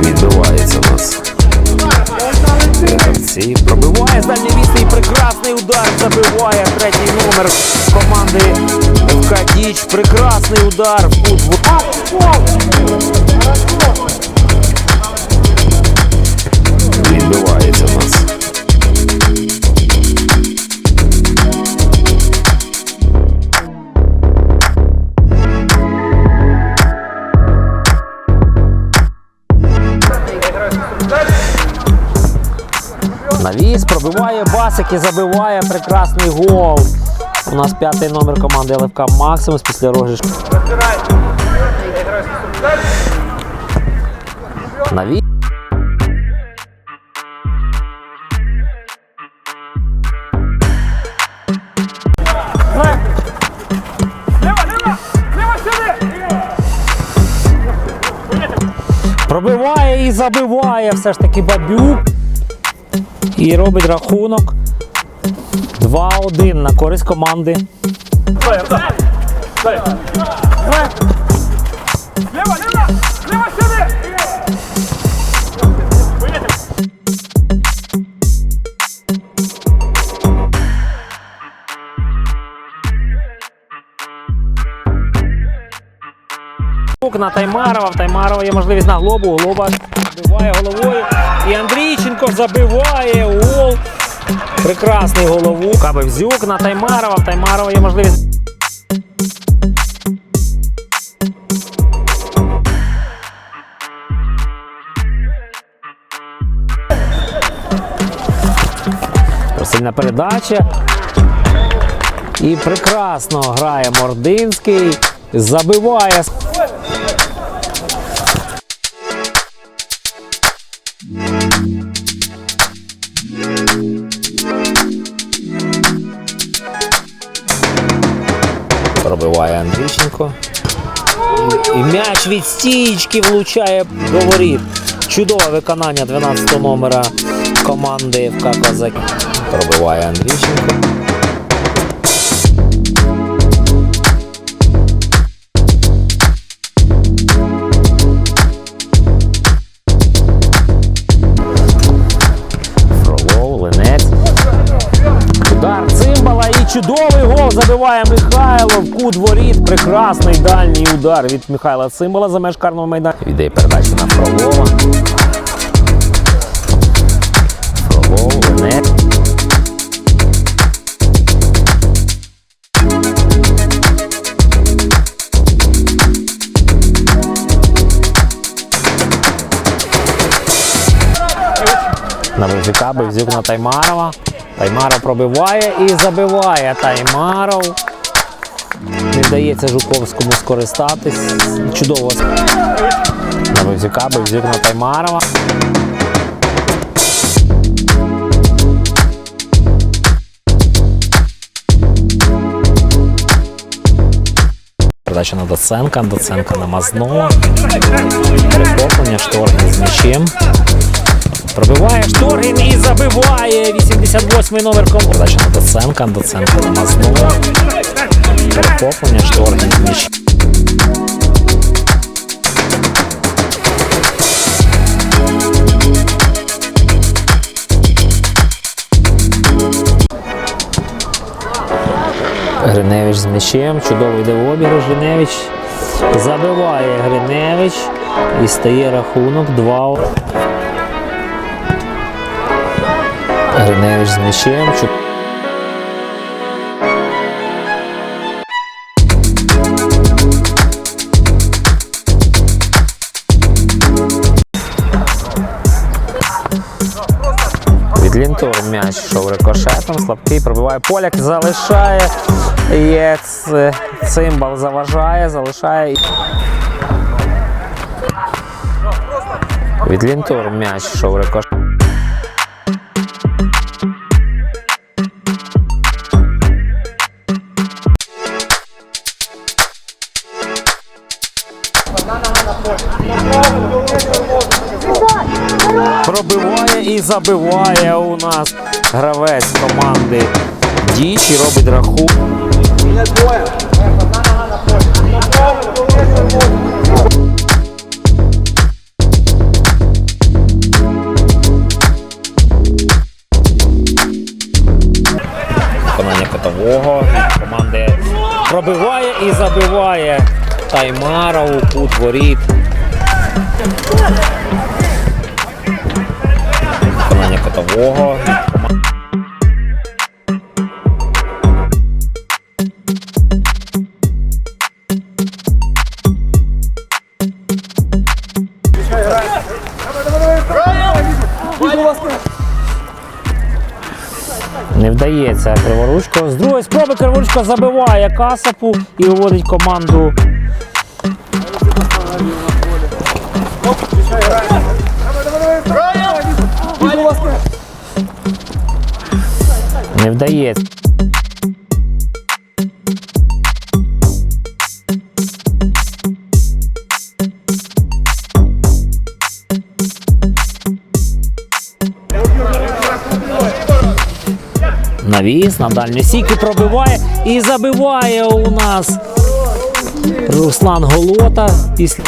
Відбивається нас. Гравці. Пробиває дальньої відстані. Прекрасний удар. Забиває третій номер команди ФК Діч. Прекрасний удар. Відбивається нас. Навіс пробиває басик і забиває прекрасний гол. У нас п'ятий номер команди ЛФК Максимус після розіграшу. Навіс. Пробиває і забиває все ж таки Бабюк. І робить рахунок 2-1 на користь команди. На Таймарова. В Таймарова є можливість на глобу. Глоба забиває головою. І Андрійченко забиває гол. Прекрасний голову. Кабевзюк на Таймарова. В Таймарова є можливість. Сильна передача. І прекрасно грає Мординський. Забиває. Пробиває Андрійченко. І м'яч від стічки влучає до воріт. Чудове виконання 12 номера команди ФК Козак. Пробиває Андрійченко. Фролов, Линець. Удар і чудовий гол забиває Михайло в кут воріт. Прекрасний дальній удар від Михайла Цимбала за меж карного майдану. Віддає передачу на Фролова. Фролов, Линець. На Бевзюка, Бевзюк на Таймарова. Таймаров пробиває і забиває Таймаров. Не вдається Жуковському скористатись. Чудово. На Бевзюка, Бевзюк на Таймарова. Передача на Доценка, Доценка на Мазнова. Перехоплення, Шторгін з м'ячем. Пробиває Шторгін і забиває 88-й номер. Передача на Доценка, Доценка на Мазнова. Перехоплення, Шторгін. Гриневич з м'ячем. Чудово йде в обіграш. Гриневич забиває Гриневич і стає рахунок 2. Гриневич з м'ячем. Лінтур м'яч йшов рикошетом, слабкий пробиває поляк, залишає. Є цимбал заважає, залишає. Від Лінтур м'яч йшов рикошетом. забиває у нас гравець команди Діч робить рахунок. Виконання котового команди пробиває і забиває Таймара у кут воріт. Виконання. Не вдається Криворучко. З другої спроби Криворучко забиває Касапу і виводить команду. Не вдається. Навіс на дальню сіки пробиває і забиває у нас Руслан Голота після.